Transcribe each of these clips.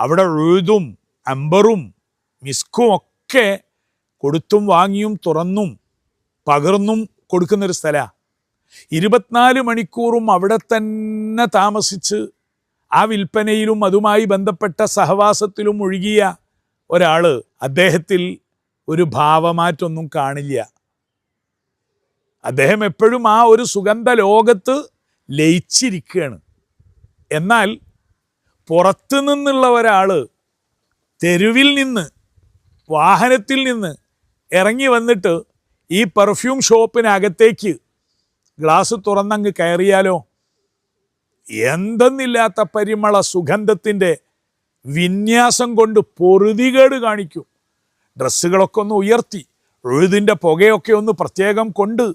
അവിടെ ഉഴുതും അമ്പറും മിസ്കും ഒക്കെ കൊടുത്തും വാങ്ങിയും തുറന്നും പകർന്നും കൊടുക്കുന്നൊരു സ്ഥലമാണ് ഇരുപത്തിനാല് മണിക്കൂറും അവിടെ തന്നെ താമസിച്ച് ആ വിൽപ്പനയിലും അതുമായി ബന്ധപ്പെട്ട സഹവാസത്തിലും ഒഴുകിയ ഒരാൾ അദ്ദേഹത്തിൽ ഒരു ഭാവമാറ്റൊന്നും കാണില്ല. അദ്ദേഹം എപ്പോഴും ആ ഒരു സുഗന്ധ ലോകത്ത് ലയിച്ചിരിക്കുകയാണ്. എന്നാൽ പുറത്തു നിന്നുള്ള ഒരാൾ തെരുവിൽ നിന്ന് വാഹനത്തിൽ നിന്ന് ഇറങ്ങി വന്നിട്ട് ഈ പെർഫ്യൂം ഷോപ്പിനകത്തേക്ക് ഗ്ലാസ് തുറന്നങ്ങ് കയറിയാലോ? എന്തെന്നില്ലാത്ത പരിമള സുഗന്ധത്തിന്റെ വിന്യാസം കൊണ്ട് പൊറുതികേട് കാണിക്കും. ഡ്രസ്സുകളൊക്കെ ഒന്ന് ഉയർത്തി ഉഴുതിന്റെ പുകയൊക്കെ ഒന്ന് പ്രത്യേകം കൊണ്ട്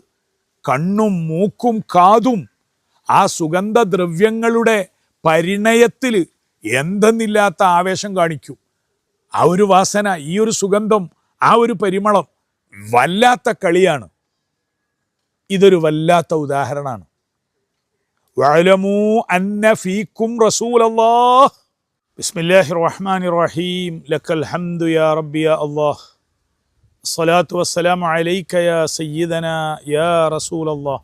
കണ്ണും മൂക്കും കാതും ആ സുഗന്ധദ്രവ്യങ്ങളുടെ പരിണയത്തിൽ എന്തെന്നില്ലാത്ത ആവേശം കാണിക്കൂ. ആ ഒരു വാസന ഈ ഒരു സുഗന്ധം ആ ഒരു പരിമളം വല്ലാത്ത കളിയാണ്. ഇതൊരു വല്ലാത്ത ഉദാഹരണമാണ്. വലമൂ അന്ന ഫീക്കും റസൂലല്ലാഹ്. റഹീം ഹംദു യാ സ്വലാത്തു യാ യാ റസൂലല്ലാഹ്.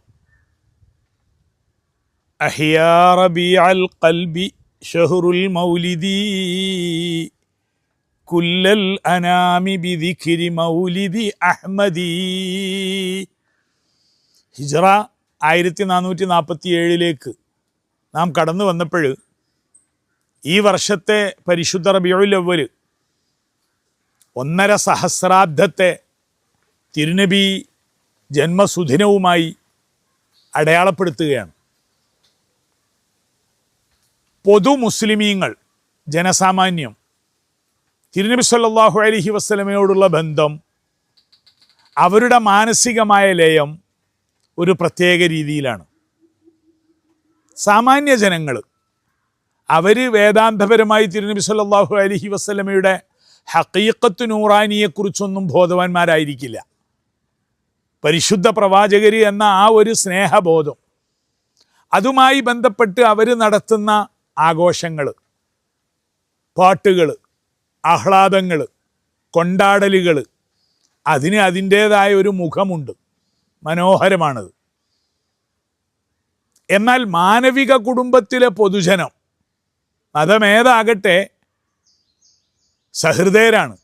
അഹിയാ റബിഅൽ ഖൽബി ഷഹറുൽ മൗലിദി കുല്ലൽ അനാമി ബിദിഖിരി മൗലിദി അഹ്മദി. ഹിജറ ആയിരത്തി നാനൂറ്റി നാൽപ്പത്തി ഏഴിലേക്ക് നാം കടന്നു വന്നപ്പോൾ ഈ വർഷത്തെ പരിശുദ്ധ റബിയുലവൽ ഒന്നര സഹസ്രാബ്ദത്തെ തിരുനബി ജന്മസുദിനവുമായി അടയാളപ്പെടുത്തുകയാണ്. പൊതു മുസ്ലിമീങ്ങൾ ജനസാമാന്യം തിരുനബി സല്ലാഹു അലഹി വസ്ലമയോടുള്ള ബന്ധം അവരുടെ മാനസികമായ ലയം ഒരു പ്രത്യേക രീതിയിലാണ്. സാമാന്യ ജനങ്ങൾ അവർ വേദാന്തപരമായി തിരുനബി സല്ലാഹു അലഹി വസ്ലമയുടെ ഹക്കീക്കത്ത് നൂറാനിയെക്കുറിച്ചൊന്നും ബോധവാന്മാരായിരിക്കില്ല. പരിശുദ്ധ പ്രവാചകരി എന്ന ആ ഒരു സ്നേഹബോധം അതുമായി ബന്ധപ്പെട്ട് അവർ നടത്തുന്ന ആഘോഷങ്ങൾ പാട്ടുകൾ ആഹ്ലാദങ്ങൾ കൊണ്ടാടലുകൾ അതിന് അതിന്റേതായ ഒരു മുഖമുണ്ട്. മനോഹരമാണത്. എന്നാൽ മാനവിക കുടുംബത്തിലെ പൊതുജനം മതമേതാകട്ടെ സഹൃദയരാണ്.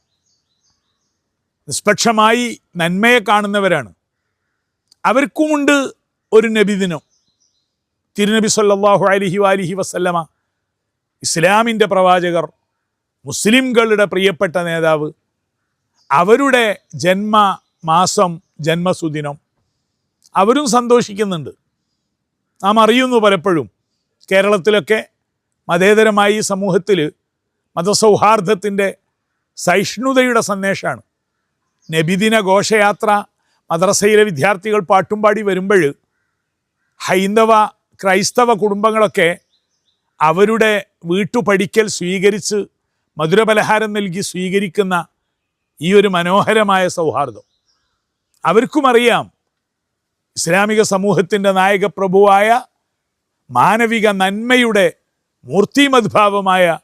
നിഷ്പക്ഷമായി നന്മയെ കാണുന്നവരാണ്. അവർക്കുമുണ്ട് ഒരു നബിദിനം. തിരുനബി സല്ലാഹു അലിഹി വാലിഹി വസല്ലമ ഇസ്ലാമിന്റെ പ്രവാചകർ മുസ്ലിംകളുടെ പ്രിയപ്പെട്ട നേതാവ് അവരുടെ ജന്മ മാസം ജന്മസുദിനം അവരും സന്തോഷിക്കുന്നുണ്ട്. നാം അറിയുന്നു പലപ്പോഴും കേരളത്തിലൊക്കെ മതേതരമായി സമൂഹത്തിൽ മതസൗഹാർദ്ദത്തിന്റെ സഹിഷ്ണുതയുടെ സന്ദേശമാണ്. നബിദിന ഘോഷയാത്ര മദ്രസയിലെ വിദ്യാർത്ഥികൾ പാട്ടും പാടി വരുമ്പോൾ ഹൈന്ദവ ക്രൈസ്തവ കുടുംബങ്ങളൊക്കെ അവരുടെ വീട്ടുപടിക്കൽ സ്വീകരിച്ച് മധുരപലഹാരം നൽകി സ്വീകരിക്കുന്ന ഈ ഒരു മനോഹരമായ സൗഹാർദ്ദം. അവർക്കും അറിയാം ഇസ്ലാമിക സമൂഹത്തിന്റെ നായകപ്രഭുവായ മാനവിക നന്മയുടെ മൂർത്തിമദ്ഭാവമായ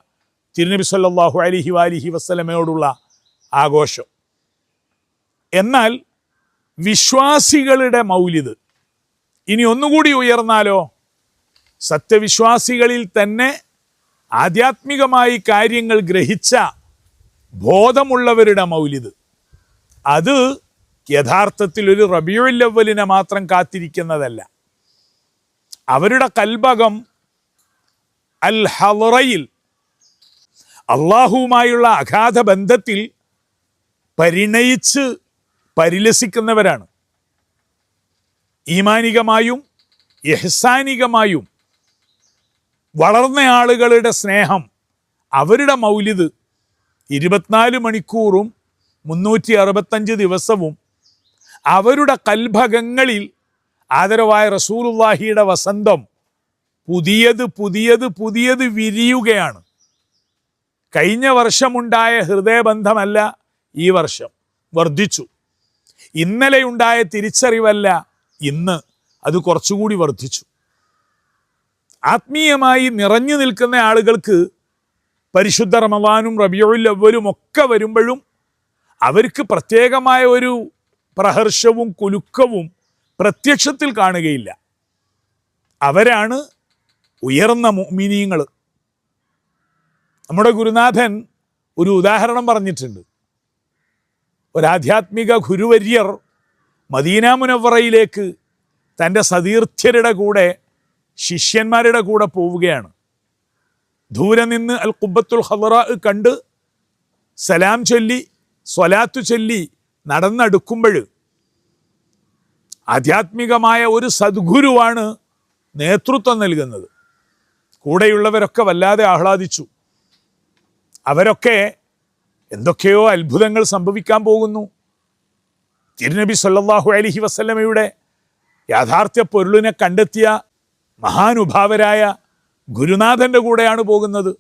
തിരുനബി സല്ലാഹു അലിഹി വാലിഹി വസ്ലമയോടുള്ള ആഘോഷം. എന്നാൽ വിശ്വാസികളുടെ മൗലിദ് ഇനി ഒന്നുകൂടി ഉയർന്നാലോ? സത്യവിശ്വാസികളിൽ തന്നെ ആധ്യാത്മികമായി കാര്യങ്ങൾ ഗ്രഹിച്ച ബോധമുള്ളവരുടെ മൗലിദ്. അത് യഥാർത്ഥത്തിൽ ഒരു റബിയുല്ലവലിനെ മാത്രം കാത്തിരിക്കുന്നതല്ല. അവരുടെ കൽബകം അൽ ഹലറയിൽ അള്ളാഹുവുമായുള്ള അഗാധ ബന്ധത്തിൽ പരിണയിച്ച് പരിലസിക്കുന്നവരാണ്. ഈമാനികമായും യഹ്സാനികമായും വളർന്ന ആളുകളുടെ സ്നേഹം അവരുടെ മൗലിദ്. ഇരുപത്തിനാല് മണിക്കൂറും മുന്നൂറ്റി അറുപത്തഞ്ച് ദിവസവും അവരുടെ കൽഭകങ്ങളിൽ ആദരവായ റസൂലുല്ലാഹിയുടെ വസന്തം പുതിയത് പുതിയത് പുതിയത് വിരിയുകയാണ്. കഴിഞ്ഞ വർഷമുണ്ടായ ഹൃദയബന്ധമല്ല ഈ വർഷം. വർദ്ധിച്ചു. ഇന്നലെയുണ്ടായ തിരിച്ചറിവല്ല ഇന്ന്. അത് കുറച്ചുകൂടി വർദ്ധിച്ചു. ആത്മീയമായി നിറഞ്ഞു നിൽക്കുന്ന ആളുകൾക്ക് പരിശുദ്ധ റമവാനും റബിയോയിൽ അവരും ഒക്കെ വരുമ്പോഴും അവർക്ക് പ്രത്യേകമായ ഒരു പ്രഹർഷവും കുലുക്കവും പ്രത്യക്ഷത്തിൽ കാണുകയില്ല. അവരാണ് ഉയർന്ന മിനിയങ്ങൾ നമ്മുടെ ഗുരുനാഥൻ ഒരു ഉദാഹരണം പറഞ്ഞിട്ടുണ്ട്. ഒരാധ്യാത്മിക ഗുരുവര്യർ മദീന മുനവറയിലേക്ക് തന്റെ സതീർത്ഥ്യരുടെ കൂടെ ശിഷ്യന്മാരുടെ കൂടെ പോവുകയാണ്. ദൂരെ നിന്ന് അൽ കുബത്തുൽ ഹദറ കണ്ട് സലാം ചൊല്ലി സ്വലാത്തു ചൊല്ലി നടന്നെടുക്കുമ്പോൾ ആധ്യാത്മികമായ ഒരു സദ്ഗുരുവാണ് നേതൃത്വം നൽകുന്നത്. കൂടെയുള്ളവരൊക്കെ വല്ലാതെ ആഹ്ലാദിച്ചു. അവരൊക്കെ എന്തൊക്കെയോ അത്ഭുതങ്ങൾ സംഭവിക്കാൻ പോകുന്നു. തിരുനബി സല്ലാഹു അലഹി വസ്ലമയുടെ യാഥാർത്ഥ്യ പൊരുളിനെ കണ്ടെത്തിയ മഹാനുഭാവരായ ഗുരുനാഥന്റെ കൂടെയാണ് പോകുന്നത്.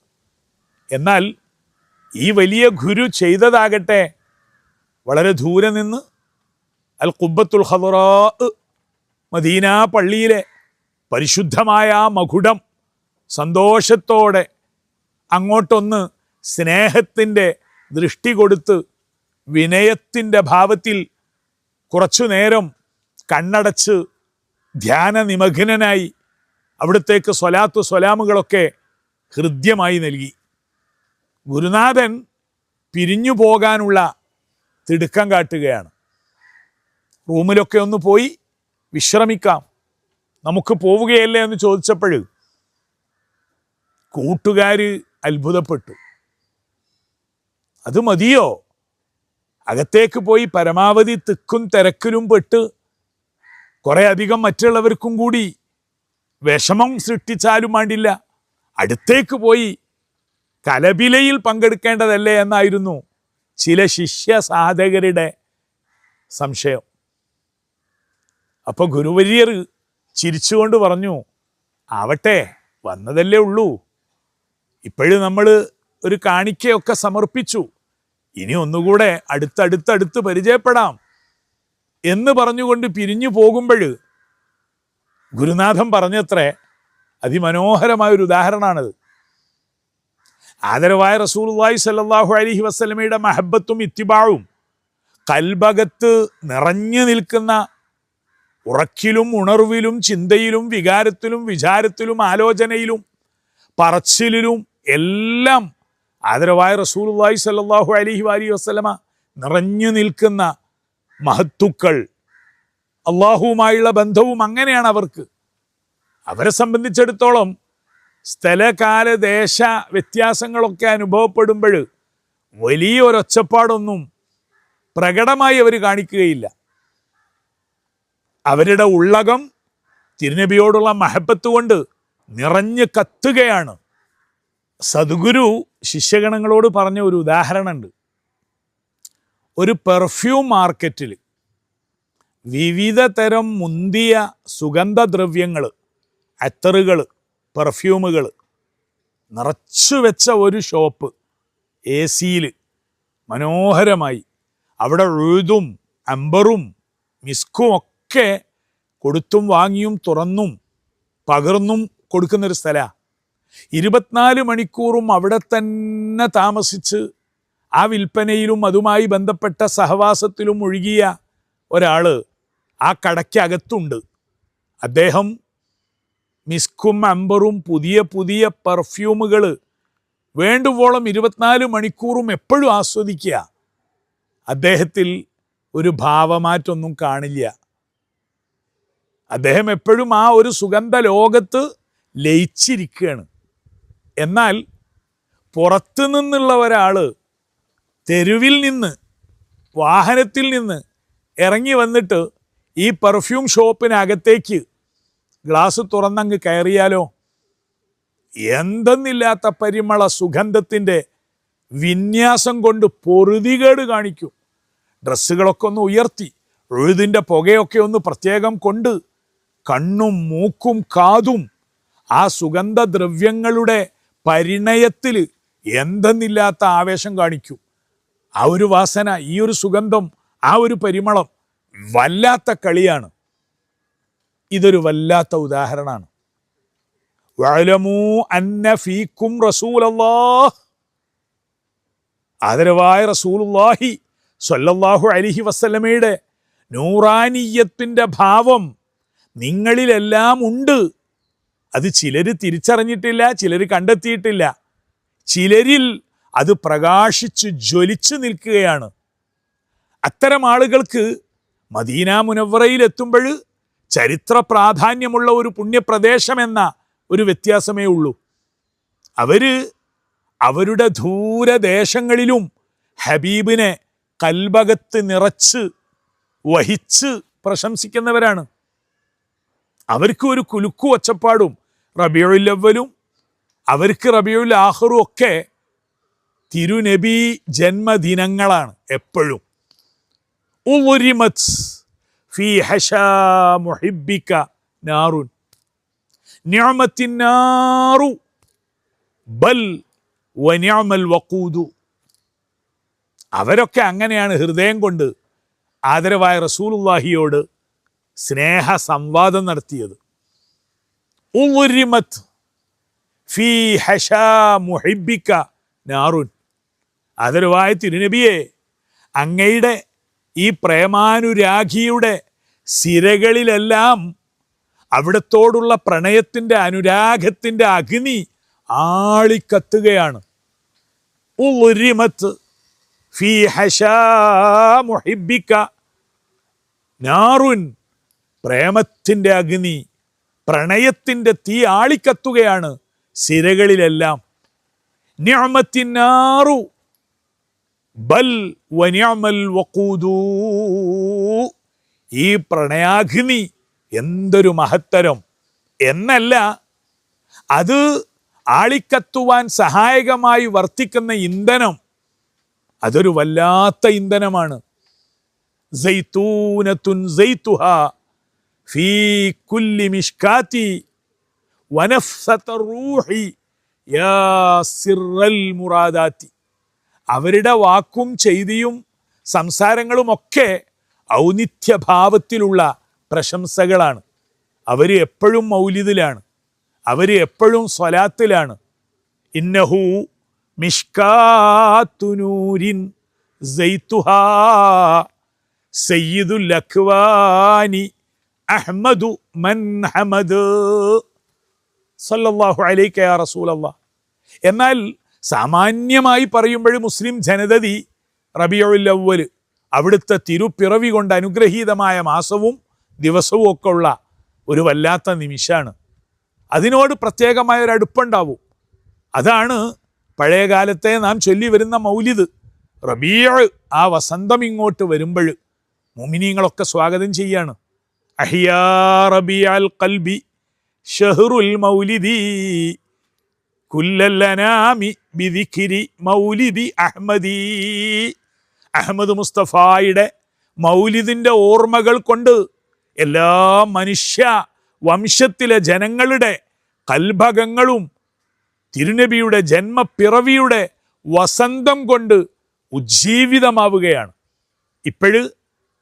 എന്നാൽ ഈ വലിയ ഗുരു ചെയ്തതാകട്ടെ വളരെ ദൂരെ നിന്ന് അൽ കുബത്തുൽ ഹദറാ മദീന പള്ളിയിലെ പരിശുദ്ധമായ ആ മകുടം സന്തോഷത്തോടെ അങ്ങോട്ടൊന്ന് സ്നേഹത്തിന്റെ ദൃഷ്ടി കൊടുത്ത് വിനയത്തിന്റെ ഭാവത്തിൽ കുറച്ചു നേരം കണ്ണടച്ച് ധ്യാന നിമഗ്നനായി അവിടത്തേക്ക് സ്വലാത്ത് സ്വലാമുകളൊക്കെ ഹൃദ്യമായി നൽകി. ഗുരുനാഥൻ പിരിഞ്ഞു പോകാനുള്ള തിടുക്കം കാട്ടുകയാണ്. റൂമിലൊക്കെ ഒന്ന് പോയി വിശ്രമിക്കാം. നമുക്ക് പോവുകയല്ലേ എന്ന് ചോദിച്ചപ്പോൾ കൂട്ടുകാർ അത്ഭുതപ്പെട്ടു. അത് മതിയോ? അകത്തേക്ക് പോയി പരമാവധി തിക്കും തിരക്കിലും പെട്ട് കുറേ അധികം മറ്റുള്ളവർക്കും കൂടി വിഷമം സൃഷ്ടിച്ചാലും വേണ്ടില്ല. അടുത്തേക്ക് പോയി കലബിലയിൽ പങ്കെടുക്കേണ്ടതല്ലേ എന്നായിരുന്നു ചില ശിഷ്യ സാധകരുടെ സംശയം. അപ്പോൾ ഗുരുവര്യർ ചിരിച്ചുകൊണ്ട് പറഞ്ഞു ആവട്ടെ വന്നതല്ലേ ഉള്ളൂ. ഇപ്പോഴും നമ്മൾ ഒരു കാണിക്കയൊക്കെ സമർപ്പിച്ചു. ഇനി ഒന്നുകൂടെ അടുത്തടുത്തടുത്ത് പരിചയപ്പെടാം. എന്ന് പറഞ്ഞുകൊണ്ട് പിരിഞ്ഞു പോകുമ്പോൾ ഗുരുനാഥൻ പറഞ്ഞത്രേ അതിമനോഹരമായ ഒരു ഉദാഹരണമാണത് ആദരവായ റസൂലുള്ളാഹി സല്ലാഹു അലഹി വസ്ലമയുടെ മഹബത്തും ഇത്തിബാവും കൽബകത്ത് നിറഞ്ഞു നിൽക്കുന്ന ഉറക്കിലും ഉണർവിലും ചിന്തയിലും വികാരത്തിലും വിചാരത്തിലും ആലോചനയിലും പറച്ചിലും എല്ലാം ആദരവായ റസൂലുള്ളാഹി സല്ലാഹു അലഹി വാലി വസ്ലമ നിറഞ്ഞു നിൽക്കുന്ന മഹത്തുക്കൾ അള്ളാഹുവുമായുള്ള ബന്ധവും അങ്ങനെയാണ് അവർക്ക്. അവരെ സംബന്ധിച്ചിടത്തോളം സ്ഥലകാല ദേശ വ്യത്യാസങ്ങളൊക്കെ അനുഭവപ്പെടുമ്പോൾ വലിയ ഒരൊച്ചപ്പാടൊന്നും പ്രകടമായി അവർ കാണിക്കുകയില്ല. അവരുടെ ഉള്ളകം തിരുനബിയോടുള്ള മഹബത്ത് കൊണ്ട് നിറഞ്ഞു കത്തുകയാണ്. സദ്ഗുരു ശിഷ്യഗണങ്ങളോട് പറഞ്ഞ ഒരു ഉദാഹരണമുണ്ട്. ഒരു പെർഫ്യൂം മാർക്കറ്റിൽ വിവിധ തരം മുന്തിയ സുഗന്ധദ്രവ്യങ്ങൾ അത്തറുകൾ പെർഫ്യൂമുകൾ നിറച്ചു വെച്ച ഒരു ഷോപ്പ് എ സിയിൽ മനോഹരമായി. അവിടെ ഉഴുതും അമ്പറും മിസ്കും ഒക്കെ കൊടുത്തും വാങ്ങിയും തുറന്നും പകർന്നും കൊടുക്കുന്നൊരു സ്ഥലമാണ് ഇരുപത്തിനാല് മണിക്കൂറും അവിടെ തന്നെ താമസിച്ച് ആ വിൽപ്പനയിലും അതുമായി ബന്ധപ്പെട്ട സഹവാസത്തിലും ഒഴുകിയ ഒരാൾ ആ കടയ്ക്കകത്തുണ്ട്. അദ്ദേഹം മിസ്കും അമ്പറും പുതിയ പുതിയ പെർഫ്യൂമുകൾ വേണ്ടുവോളം ഇരുപത്തിനാല് മണിക്കൂറും എപ്പോഴും ആസ്വദിക്കുക. അദ്ദേഹത്തിൽ ഒരു ഭാവമാറ്റൊന്നും കാണില്ല. അദ്ദേഹം എപ്പോഴും ആ ഒരു സുഗന്ധ ലോകത്ത് ലയിച്ചിരിക്കുകയാണ്. എന്നാൽ പുറത്തു നിന്നുള്ള ഒരാൾ തെരുവിൽ നിന്ന് വാഹനത്തിൽ നിന്ന് ഇറങ്ങി വന്നിട്ട് ഈ പെർഫ്യൂം ഷോപ്പിനകത്തേക്ക് ഗ്ലാസ് തുറന്നങ്ങ് കയറിയാലോ? എന്തെന്നില്ലാത്ത പരിമള സുഗന്ധത്തിന്റെ വിന്യാസം കൊണ്ട് പൊറുതികേട് കാണിക്കും. ഡ്രസ്സുകളൊക്കെ ഒന്ന് ഉയർത്തി ഒഴുതിന്റെ പുകയൊക്കെ ഒന്ന് പ്രത്യേകം കൊണ്ട് കണ്ണും മൂക്കും കാതും ആ സുഗന്ധദ്രവ്യങ്ങളുടെ പരിണയത്തിൽ എന്തെന്നില്ലാത്ത ആവേശം കാണിക്കും. ആ ഒരു വാസന ഈ ഒരു സുഗന്ധം ആ ഒരു പരിമളം വല്ലാത്ത കളിയാണ്. ഇതൊരു വല്ലാത്ത ഉദാഹരണമാണ്. അന്ന റസൂലല്ലാഹ്. ആദരവായ റസൂലുള്ളാഹി സ്വല്ലല്ലാഹു അലിഹി വസ്ലമയുടെ നൂറാനീയത്തിന്റെ ഭാവം നിങ്ങളിലെല്ലാം ഉണ്ട്. അത് ചിലർ തിരിച്ചറിഞ്ഞിട്ടില്ല ചിലർ കണ്ടെത്തിയിട്ടില്ല. ചിലരിൽ അത് പ്രകാശിച്ച് ജ്വലിച്ചു നിൽക്കുകയാണ്. അത്തരം ആളുകൾക്ക് മദീന മുനവറയിൽ എത്തുമ്പോൾ ചരിത്ര പ്രാധാന്യമുള്ള ഒരു പുണ്യപ്രദേശമെന്ന ഒരു വ്യത്യാസമേ ഉള്ളൂ. അവർ അവരുടെ ദൂരദേശങ്ങളിലും ഹബീബിനെ കൽബകത്ത് നിറച്ച് വഹിച്ച് പ്രശംസിക്കുന്നവരാണ്. അവർക്ക് ഒരു കുലുക്കു ഒച്ചപ്പാടും റബിയുല്ലവലും അവർക്ക് റബിയുൽ ആഹറും ഒക്കെ തിരുനബി ജന്മദിനങ്ങളാണ് എപ്പോഴും. ഫീ ബൽ അവരൊക്കെ അങ്ങനെയാണ് ഹൃദയം കൊണ്ട് ആദരവായ റസൂലുള്ളാഹിയോട് സ്നേഹ സംവാദം നടത്തിയത്. ഉവരിമത് ഫീ ആദരവായ തിരുനബിയെ അങ്ങയുടെ ഈ പ്രേമാനുരാഗിയുടെ സിരകളിലെല്ലാം അവിടത്തോടുള്ള പ്രണയത്തിന്റെ അനുരാഗത്തിന്റെ അഗ്നി ആളിക്കത്തുകയാണ്. ഉറിമത്ത് ഫീ ഹഷാ നാറുൻ പ്രേമത്തിന്റെ അഗ്നി പ്രണയത്തിന്റെ തീ ആളിക്കത്തുകയാണ് സിരകളിലെല്ലാം. നിഅമത്തിന്നാറു ബൽ വനിയമൽ വക്കൂതു ഈ പ്രണയാഗ്നി എന്തൊരു മഹത്തരം. എന്നല്ല അത് ആളിക്കത്തുവാൻ സഹായകമായി വർത്തിക്കുന്ന ഇന്ധനം. അതൊരു വല്ലാത്ത ഇന്ധനമാണ്. സൈത്തൂനത്തുൻ ഫീ മുറാദാത്തി. അവരുടെ വാക്കും ചെയ്തിയും സംസാരങ്ങളുമൊക്കെ ഔന്നിത്യഭാവത്തിലുള്ള പ്രശംസകളാണ്. അവർ എപ്പോഴും മൗലിദിലാണ്. അവർ എപ്പോഴും സ്വലാത്തിലാണ്. ഇന്നഹു മിഷ്കാത്തുനൂരിൻ സൈത്തുഹാ സയ്യിദുൽ അഖ്വാനി അഹ്മദു മൻ ഹമദ്. സല്ലല്ലാഹു അലൈക യാ റസൂലല്ലാ. എന്നാൽ സാമാന്യമായി പറയുമ്പോൾ മുസ്ലിം ജനതതി റബിയുൽ അവ്വൽ അവിടുത്തെ തിരുപ്പിറവി കൊണ്ട് അനുഗ്രഹീതമായ മാസവും ദിവസവും ഒക്കെ ഉള്ള ഒരു വല്ലാത്ത നിമിഷമാണ് അതിനോട് പ്രത്യേകമായ ഒരു അടുപ്പുണ്ടാവും. അതാണ് പഴയ കാലത്തെ നാം ചൊല്ലി വരുന്ന മൗലിദ്. റബിയ ആ വസന്തം ഇങ്ങോട്ട് വരുമ്പോൾ മുമിനീങ്ങളൊക്കെ സ്വാഗതം ചെയ്യാണ്. അഹിയാ റബിയാൽ കൽബി ഷഹറുൽ മൗലിദി കുല്ലല്ലനാമി ബിദിഖിരി മൗലിദി അഹ്മദി. അഹമ്മദ് മുസ്തഫായുടെ മൗലിദിന്റെ ഓർമ്മകൾ കൊണ്ട് എല്ലാ മനുഷ്യ വംശത്തിലെ ജനങ്ങളുടെ കൽഭകങ്ങളും തിരുനബിയുടെ ജന്മപ്പിറവിയുടെ വസന്തം കൊണ്ട് ഉജ്ജീവിതമാവുകയാണ്. ഇപ്പോഴ്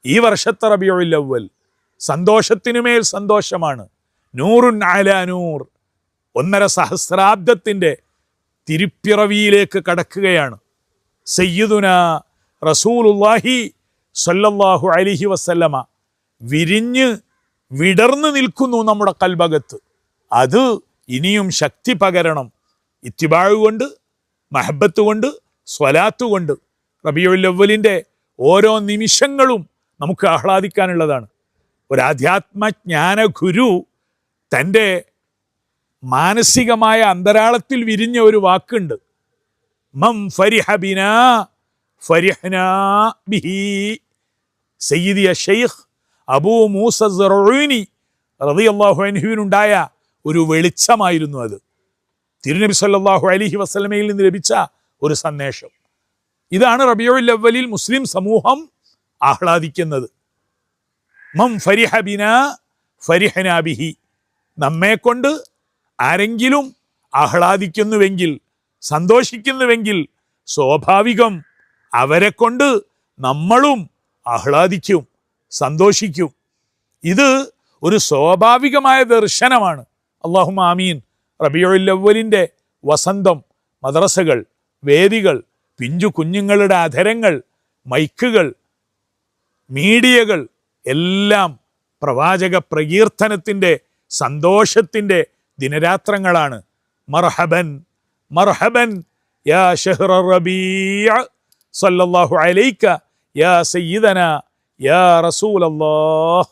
ഈ വർഷത്തെ റബിയുൽ അവ്വൽ സന്തോഷത്തിനുമേൽ സന്തോഷമാണ്. നൂറുൻ നൂർ. ഒന്നര സഹസ്രാബ്ദത്തിന്റെ തിരുപ്പിറവിയിലേക്ക് കടക്കുകയാണ്. സയ്യിദുന റസൂലുല്ലാഹി സല്ലല്ലാഹു അലിഹി വസല്ലമ വിരിഞ്ഞ് വിടർന്നു നിൽക്കുന്നു നമ്മുടെ കൽഭകത്ത് അത് ഇനിയും ശക്തി പകരണം. ഇത്തിബാഴ് കൊണ്ട് മഹബത്ത് കൊണ്ട് സ്വലാത്ത് കൊണ്ട് റബിയുല്ലവലിന്റെ ഓരോ നിമിഷങ്ങളും നമുക്ക് ആഹ്ലാദിക്കാനുള്ളതാണ്. ഒരു ആധ്യാത്മജ്ഞാന ഗുരു തന്റെ മാനസികമായ അന്തരാളത്തിൽ വിരിഞ്ഞ ഒരു വാക്കുണ്ട്. മം ഫരിഹബിന ഫരിഹ്ന ബിഹി. ഷെയ്ഖ് അബൂ മൂസ അൻഹുവിനുണ്ടായ ഒരു വെളിച്ചമായിരുന്നു അത്. തിരുനബി സല്ലല്ലാഹു അലൈഹി വസല്ലമയിൽ നിന്ന് ലഭിച്ച ഒരു സന്ദേശം. ഇതാണ് റബിയുൽ അവലിൽ മുസ്ലിം സമൂഹം ആഹ്ലാദിക്കുന്നത്. മം ഫരിഹ ബിന ഫരിഹന ബിഹി. നമ്മെ കൊണ്ട് ആരെങ്കിലും ആഹ്ലാദിക്കുന്നുവെങ്കിൽ സന്തോഷിക്കുന്നുവെങ്കിൽ സ്വാഭാവികം അവരെ കൊണ്ട് നമ്മളും ആഹ്ലാദിക്കും സന്തോഷിക്കും. ഇത് ഒരു സ്വാഭാവികമായ ദർശനമാണ്. അള്ളാഹു ആമീൻ. റബിയുള്ളവലിന്റെ വസന്തം മദ്രസകൾ വേദികൾ പിഞ്ചു കുഞ്ഞുങ്ങളുടെ അധരങ്ങൾ മൈക്കുകൾ മീഡിയകൾ എല്ലാം പ്രവാചക പ്രകീർത്തനത്തിന്റെ സന്തോഷത്തിന്റെ ദിനരാത്രങ്ങളാണ്. മർഹബൻ മർഹബൻ യാ ഷഹ്റ റബീഅ സല്ലല്ലാഹു അലൈക യാ സയ്യിദന യാ റസൂലല്ലാഹ്.